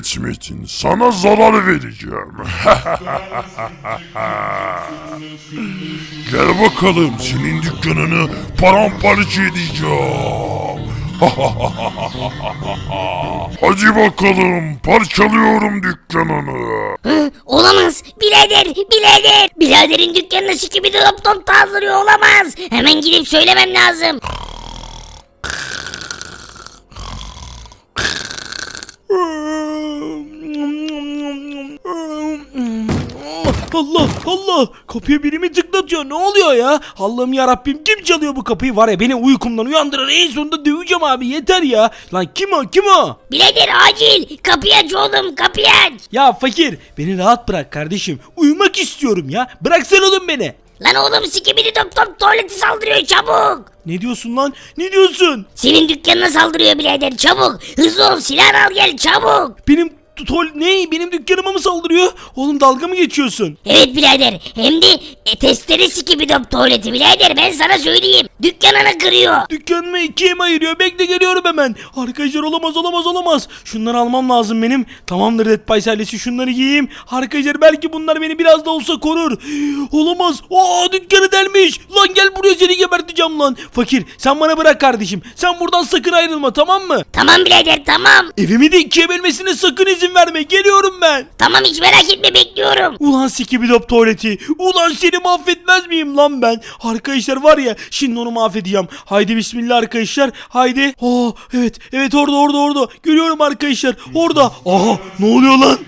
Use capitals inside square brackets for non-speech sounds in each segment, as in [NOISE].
Evet Metin, sana zarar vereceğim. Gel bakalım, senin dükkanını paramparça edeceğim. [LAUGHS] Hadi bakalım, parçalıyorum dükkanını. Olamaz. Birader, birader. Biraderin dükkanına sikimi top top saldırıyor olamaz. Hemen gidip söylemem lazım. Allah Allah. Kapıya biri mi tıklatıyor? Ne oluyor ya? Allah'ım ya Rabbim kim çalıyor bu kapıyı? Var ya beni uykumdan uyandırır en sonunda döveceğim abi. Yeter ya. Lan kim o kim o? Birader acil. Kapıyı aç oğlum kapıyı aç. Ya fakir beni rahat bırak kardeşim. Uyumak istiyorum ya. Bıraksana oğlum beni. Lan oğlum sikimini top top tuvaleti saldırıyor çabuk. Ne diyorsun lan? Ne diyorsun? Senin dükkanına saldırıyor birader çabuk. Hızlı ol silah al gel çabuk. benim tol ne benim dükkanıma mı saldırıyor oğlum dalga mı geçiyorsun Evet birader hem de e, testere sikimi top tuvaleti birader ben sana söyleyeyim. Dükkanını kırıyor. Dükkanımı ikiye mi ayırıyor? Bekle geliyorum hemen. Arkadaşlar olamaz olamaz olamaz. Şunları almam lazım benim. Tamamdır Red Pies ailesi şunları giyeyim. Arkadaşlar belki bunlar beni biraz da olsa korur. Olamaz. Aa dükkanı delmiş. Lan gel buraya seni geberteceğim lan. Fakir sen bana bırak kardeşim. Sen buradan sakın ayrılma tamam mı? Tamam birader tamam. Evimi de ikiye bölmesine sakın izin verme. Geliyorum ben. Tamam hiç merak etme bekliyorum. Ulan sikibidop tuvaleti. Ulan seni mahvetmez miyim lan ben? Arkadaşlar var ya şimdi onu mahvedeceğim. Haydi bismillah arkadaşlar. Haydi. Oh evet evet orada orada orada. Görüyorum arkadaşlar. Orada. Aha ne oluyor lan?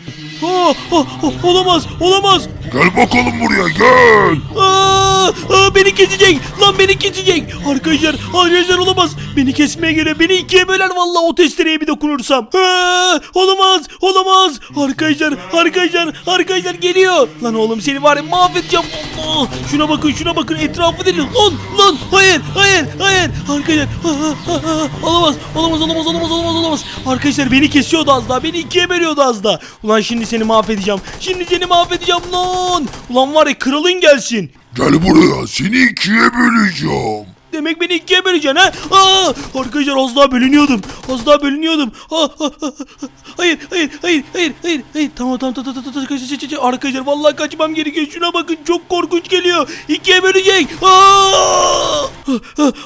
Oh, oh, oh, olamaz olamaz. Gel bakalım buraya, gel. Aa, aa, beni kesecek. Lan beni kesecek. Arkadaşlar arkadaşlar olamaz. Beni kesmeye geliyor. Beni ikiye böler vallahi o testereye bir dokunursam. Aa, olamaz olamaz. Arkadaşlar arkadaşlar arkadaşlar geliyor. Lan oğlum seni var ya mahvedeceğim. Allah. Şuna bakın şuna bakın etrafı değil. Lan lan hayır hayır hayır. Arkadaşlar aa, aa, aa, olamaz olamaz olamaz olamaz olamaz olamaz. Arkadaşlar beni kesiyordu az daha. Beni ikiye bölüyordu az daha. Ulan şimdi seni mahvedeceğim. Şimdi seni mahvedeceğim lan. Ulan var ya kralın gelsin. Gel buraya, seni ikiye böleceğim. Demek beni ikiye böleceksin ha? Aa, arkadaşlar az daha bölünüyordum. Az daha bölünüyordum. Hayır, hayır, hayır, hayır, hayır, hayır. Tamam, tamam, tamam, tamam, tamam. Kaç. Arkadaşlar vallahi kaçmam gerekiyor. Şuna bakın çok korkunç geliyor. İkiye bölecek. Aa!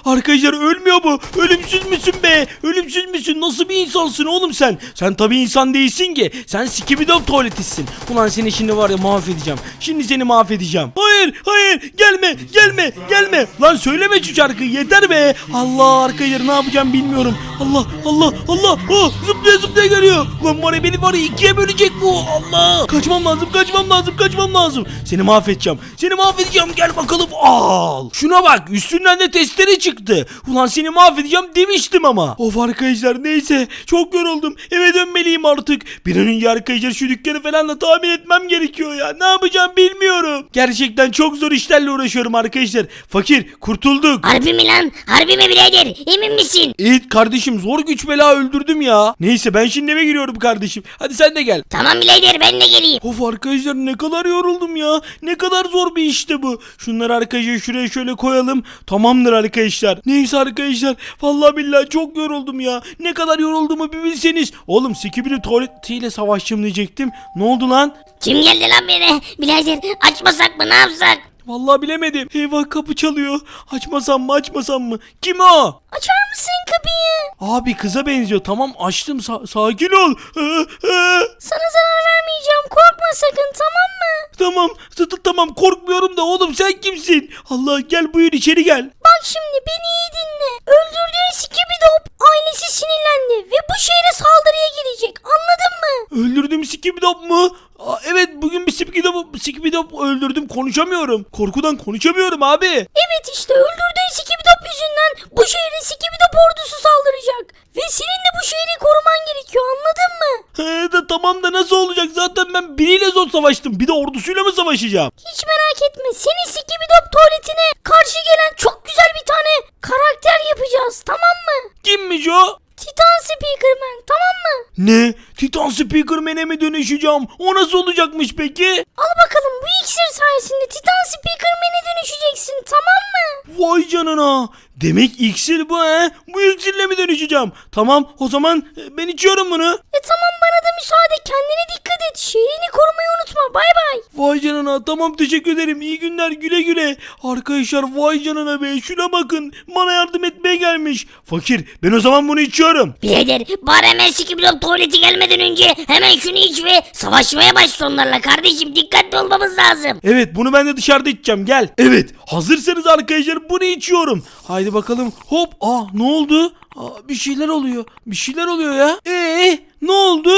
Arkadaşlar ölmüyor bu. Ölümsüz müsün be? Ölümsüz müsün? Nasıl bir insansın oğlum sen? Sen tabii insan değilsin ki. Sen sikibidop tuvaletisin. Ulan seni şimdi var ya mahvedeceğim. Şimdi seni mahvedeceğim. Hayır, hayır. Gelme, gelme, gelme. Lan söyleme şu şarkıyı. Yeter be. Allah arkadaşlar ne yapacağım bilmiyorum. Allah, Allah, Allah. Oh, zıplaya zıplaya geliyor. Lan var ya beni var ikiye bölecek bu. Allah. Kaçmam lazım, kaçmam lazım, kaçmam lazım. Seni mahvedeceğim. Seni mahvedeceğim. Gel bakalım. Al. Şuna bak. Üstünden de testere çıktı. Ulan seni mahvedeceğim demiştim ama. Of arkadaşlar neyse. Çok yoruldum. Eve dönmeliyim artık. Bir an önce arkadaşlar şu dükkanı falan da tamir etmem gerekiyor ya. Ne yapacağım bilmiyorum. Gerçekten çok zor işlerle uğraşıyorum arkadaşlar. Fakir kurtulduk. Harbi mi lan? Harbi mi birader? Emin misin? Evet kardeşim zor güç bela öldürdüm ya. Neyse ben şimdi eve giriyorum kardeşim. Hadi sen de gel. Tamam birader ben de geleyim. Of arkadaşlar ne kadar yoruldum ya. Ne kadar zor bir işti bu. Şunları arkadaşlar şuraya şöyle koyalım. Tamamdır arkadaşlar. Neyse arkadaşlar. Vallahi billahi çok yoruldum ya. Ne kadar yorulduğumu bir bilseniz. Oğlum Sikibiri tuvaletiyle savaşacağım diyecektim. Ne oldu lan? Kim geldi lan beni? Birader açmasak mı ne yapsak? Vallahi bilemedim. Eyvah kapı çalıyor. Açmasam mı açmasam mı? Kim o? Açar mısın kapıyı? Abi kıza benziyor. Tamam açtım. Sa- sakin ol. Sana zarar vermeyeceğim korkma sakın tamam mı? Tamam. t- t- Tamam korkmuyorum da oğlum sen kimsin? Allah gel buyur içeri gel. Bak şimdi beni iyi dinle. Öldürdüğün Skibidop ailesi sinirlendi ve bu şehre saldırıya girecek anladın mı? Öldürdüm Skibidop mu? Aa, evet bugün bir Skibidop, Skibidop öldürdüm konuşamıyorum. Korkudan konuşamıyorum abi. Evet işte öldürdüğün Skibidop yüzünden bu şehre Skibidop ordusu saldıracak. Ve senin de bu şehri koruman gerekiyor anladın mı? Tamam da nasıl olacak zaten ben biriyle zor savaştım. Bir de ordusuyla mı savaşacağım? Hiç merak etme senin Skibidop tuvaletine karşı gelen çok güzel bir tane karakter yapacağız tamam mı? Kimmiş o? Titan Speakerman tamam mı? Ne? Titan Speakerman'e mi dönüşeceğim? O nasıl olacakmış peki? Al bakalım bu iksir sayesinde Titan Speakerman'e dönüşeceksin tamam mı? Vay canına. Demek iksir bu he? Bu iksirle mi dönüşeceğim? Tamam o zaman e, ben içiyorum bunu. E tamam bana da müsaade kendine dikkat et. Şehrini korumayı unutma bay bay. Vay canına tamam teşekkür ederim. İyi günler güle güle. Arkadaşlar vay canına be şuna bakın. Bana yardım etmeye gelmiş. Fakir ben o zaman bunu içiyorum. Birader bari hemen sikibidop tuvaleti gelmeden önce hemen şunu iç ve savaşmaya başla onlarla kardeşim dikkatli olmamız lazım. Evet bunu ben de dışarıda içeceğim gel. Evet hazırsanız arkadaşlar bunu içiyorum. Haydi bakalım hop. Aa ne oldu? Aa, bir şeyler oluyor. Bir şeyler oluyor ya. Ee ne oldu?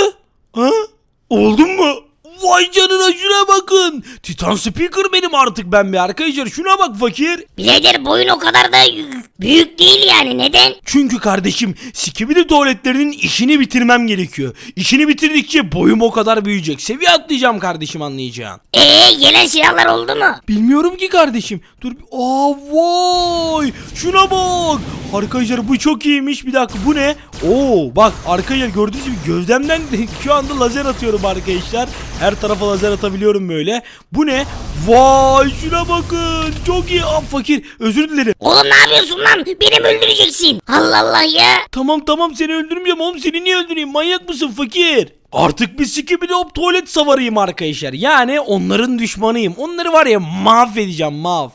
Ha? Oldu mu? Vay canına şuna bakın. Titan Speaker benim artık ben bir arkadaşlar. Şuna bak fakir. Birader boyun o kadar da büyük değil yani neden? Çünkü kardeşim Skibidi tuvaletlerinin işini bitirmem gerekiyor. İşini bitirdikçe boyum o kadar büyüyecek. Seviye atlayacağım kardeşim anlayacağın. Eee gelen silahlar oldu mu? Bilmiyorum ki kardeşim. Dur. Aa vay. Şuna bak. Arkadaşlar bu çok iyiymiş. Bir dakika bu ne? Oo bak arkadaşlar gördüğünüz gibi gövdemden [LAUGHS] şu anda lazer atıyorum arkadaşlar. Her tarafa lazer atabiliyorum böyle. Bu ne? Vay şuna bakın. Çok iyi. Aa, fakir özür dilerim. Oğlum ne yapıyorsun lan? Beni mi öldüreceksin? Allah Allah ya. Tamam tamam seni öldürmeyeceğim oğlum seni niye öldüreyim manyak mısın fakir? Artık bir sikibidi hop tuvalet savarıyım arkadaşlar. Yani onların düşmanıyım. Onları var ya mahvedeceğim mahv.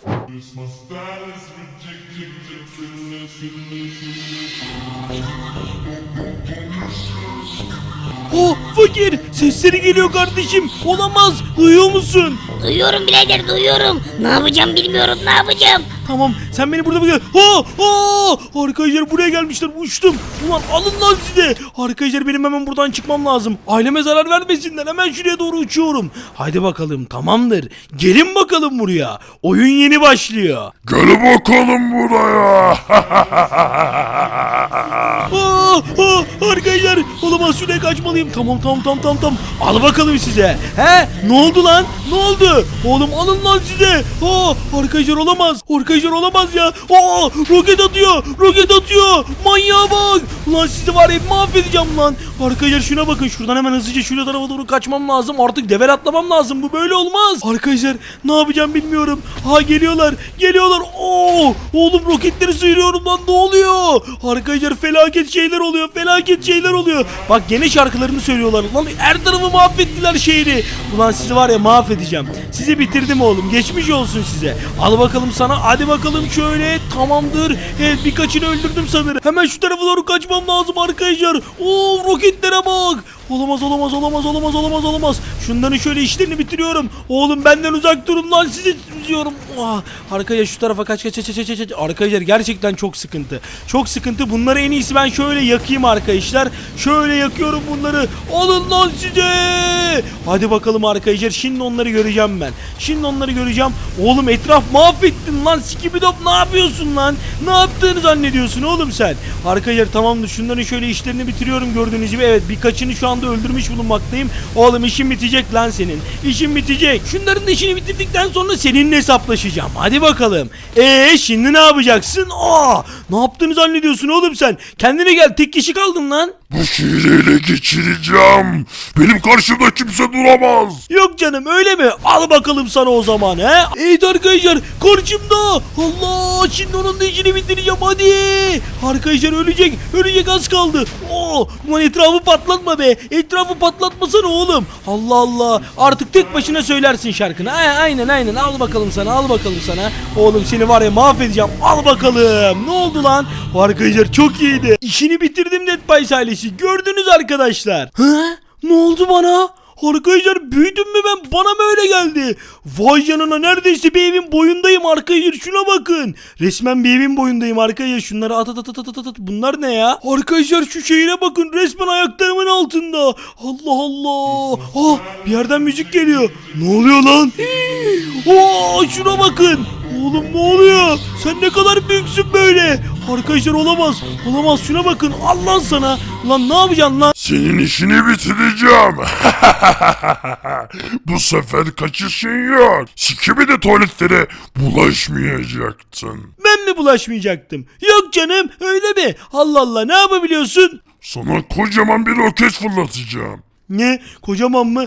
Oh fakir sesleri geliyor kardeşim. Olamaz duyuyor musun? Duyuyorum birader duyuyorum. Ne yapacağım bilmiyorum ne yapacağım. Tamam sen beni burada bekle. Ha ha arkadaşlar buraya gelmişler uçtum. Ulan alın lan size. Arkadaşlar benim hemen buradan çıkmam lazım. Aileme zarar vermesinler hemen şuraya doğru uçuyorum. Haydi bakalım tamamdır. Gelin bakalım buraya. Oyun yeni başlıyor. Gel bakalım buraya. Aa, [LAUGHS] aa, arkadaşlar şuraya kaçmalıyım. Tamam tamam tamam tamam tamam. Al bakalım size. He ne oldu lan? Ne oldu? Oğlum alın lan size. Aa, arkadaşlar olamaz. Arkadaşlar olamaz ya. Aa, roket atıyor. Roket atıyor. Manyağa bak. Ulan sizi var ya mahvedeceğim lan. Arkadaşlar şuna bakın. Şuradan hemen hızlıca şuraya tarafa doğru kaçmam lazım. Artık devel atlamam lazım. Bu böyle olmaz. Arkadaşlar ne yapacağım bilmiyorum. Ha geliyorlar. Geliyorlar. Oo, oğlum roketleri sıyırıyorum lan. Ne oluyor? Arkadaşlar felaket şeyler oluyor. Felaket şeyler oluyor. Bak gene şarkılarını söylüyorlar. Lan her tarafı mahvettiler şehri. Ulan sizi var ya mahvedeceğim. Sizi bitirdim oğlum. Geçmiş olsun size. Al bakalım sana. Hadi bakalım şöyle. Tamamdır. Evet birkaçını öldürdüm sanırım. Hemen şu tarafa doğru kaçmam lazım arkadaşlar. Oo roketlere bak. Olamaz olamaz olamaz olamaz olamaz olamaz. Şunların şöyle işlerini bitiriyorum. Oğlum benden uzak durun lan sizi diyorum. Ah, arkadaşlar şu tarafa kaç kaç kaç kaç. kaç. Arkadaşlar gerçekten çok sıkıntı. Çok sıkıntı. Bunları en iyisi ben şöyle yakayım arkadaşlar. Şöyle yakıyorum bunları. Alın lan size. Hadi bakalım arkadaşlar. Şimdi onları göreceğim ben. Şimdi onları göreceğim. Oğlum etraf mahvettin lan. Skibidop ne yapıyorsun lan? Ne yaptığını zannediyorsun oğlum sen? Arkadaşlar tamamdır. Şunların şöyle işlerini bitiriyorum gördüğünüz gibi. Evet birkaçını şu anda öldürmüş bulunmaktayım. Oğlum işin bitecek lan senin. İşin bitecek. Şunların da işini bitirdikten sonra seninle hesaplaşacağım. Hadi bakalım. Eee şimdi ne yapacaksın? Aa, ne yaptığını zannediyorsun oğlum sen? Kendine gel tek kişi kaldın lan. Bu şehri ele geçireceğim. Benim karşımda kimse duramaz. Yok canım öyle mi? Al bakalım sana o zaman he. Evet arkadaşlar karşımda. Allah şimdi onun da işini bitireceğim hadi. Arkadaşlar ölecek. Ölecek az kaldı. Oo, ulan etrafı patlatma be. Etrafı patlatmasana oğlum. Allah Allah. Artık tek başına söylersin şarkını. A- aynen aynen al bakalım sana al bakalım sana. Oğlum seni var ya mahvedeceğim. Al bakalım. Ne oldu lan? Arkadaşlar çok iyiydi. İşini bitirdim Dead Pies ailesi. Gördünüz arkadaşlar. Hı? Ne oldu bana? Arkadaşlar büyüdüm mü ben bana mı öyle geldi? Vay canına neredeyse bir evin boyundayım arkadaşlar şuna bakın. Resmen bir evin boyundayım arkadaşlar şunları at at at at at at at bunlar ne ya? Arkadaşlar şu şehire bakın resmen ayaklarımın altında. Allah Allah. Ah bir yerden müzik geliyor. Ne oluyor lan? Oo şuna bakın. Oğlum ne oluyor? Sen ne kadar büyüksün böyle? Arkadaşlar olamaz. Olamaz şuna bakın. Allah sana. Lan ne yapacaksın lan? Senin işini bitireceğim. [LAUGHS] Bu sefer kaçışın yok. Sikimi de tuvaletlere bulaşmayacaktın. Ben mi bulaşmayacaktım? Yok canım öyle mi? Allah Allah ne yapabiliyorsun? Sana kocaman bir roket fırlatacağım. Ne kocaman mı?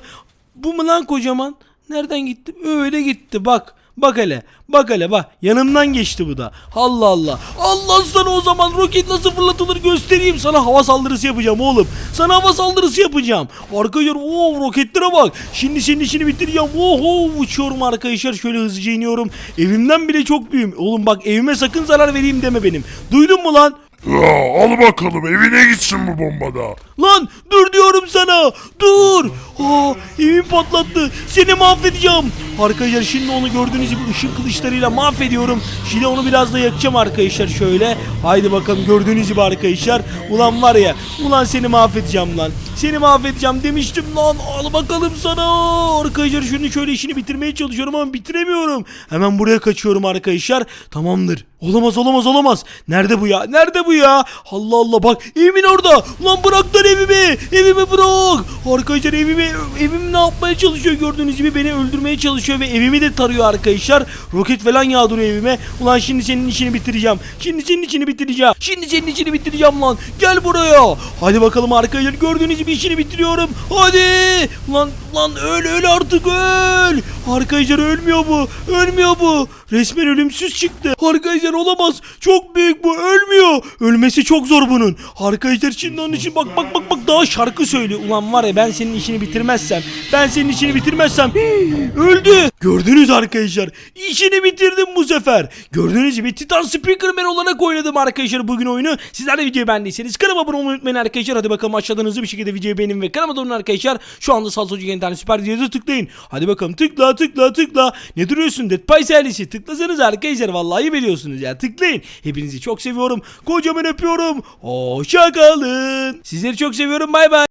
Bu mu lan kocaman? Nereden gitti? Öyle gitti bak. Bak hele. Bak hele bak. Yanımdan geçti bu da. Allah Allah. Allah sana o zaman roket nasıl fırlatılır göstereyim. Sana hava saldırısı yapacağım oğlum. Sana hava saldırısı yapacağım. Arkadaşlar o roketlere bak. Şimdi senin işini bitireceğim. Oho uçuyorum arkadaşlar. Şöyle hızlıca iniyorum. Evimden bile çok büyüğüm. Oğlum bak evime sakın zarar vereyim deme benim. Duydun mu lan? Ya al bakalım evine gitsin bu bombada. Lan dur diyorum sana. Dur. Aa, evimi patlattı. Seni mahvedeceğim. Arkadaşlar şimdi onu gördüğünüz gibi ışın kılıçlarıyla mahvediyorum. Şimdi onu biraz da yakacağım arkadaşlar şöyle. Haydi bakalım gördüğünüz gibi arkadaşlar. Ulan var ya. Ulan seni mahvedeceğim lan. Seni mahvedeceğim demiştim lan. Al bakalım sana. Arkadaşlar şunu şöyle işini bitirmeye çalışıyorum ama bitiremiyorum. Hemen buraya kaçıyorum arkadaşlar. Tamamdır. Olamaz olamaz olamaz. Nerede bu ya? Nerede bu ya? Allah Allah bak evimin orada. Lan bırak evimi. Evimi bırak. Arkadaşlar evimi evim ne yapmaya çalışıyor gördüğünüz gibi beni öldürmeye çalışıyor ve evimi de tarıyor arkadaşlar. Roket falan yağdırıyor evime. Ulan şimdi senin işini bitireceğim. Şimdi senin işini bitireceğim. Şimdi senin işini bitireceğim lan. Gel buraya. Hadi bakalım arkadaşlar gördüğünüz gibi işini bitiriyorum. Hadi. Lan lan öl öl artık öl. Arkadaşlar ölmüyor bu. Ölmüyor bu. Resmen ölümsüz çıktı. Arkadaşlar olamaz. Çok büyük bu. Ölmüyor. Ölmesi çok zor bunun. Arkadaşlar şimdi onun için bak bak bak bak daha şarkı söylüyor. Ulan var ya ben senin işini bitirmezsem. Ben senin işini bitirmezsem. [GASPS] öldü. Gördünüz arkadaşlar. İşini bitirdim bu sefer. Gördüğünüz gibi Titan Speakerman olarak oynadım arkadaşlar bugün oyunu. Sizler de videoyu beğendiyseniz kanalıma abone olmayı unutmayın arkadaşlar. Hadi bakalım aşağıdan bir şekilde videoyu beğenin ve kanalıma da olun arkadaşlar. Şu anda Salsocu internet süper videoya tıklayın. Hadi bakalım tıkla tıkla tıkla. Ne duruyorsun Dead Pies ailesi? Tıklasanız arkadaşlar vallahi biliyorsunuz ya tıklayın. Hepinizi çok seviyorum. Kocaman öpüyorum. Hoşça kalın. Sizleri çok seviyorum bay bay.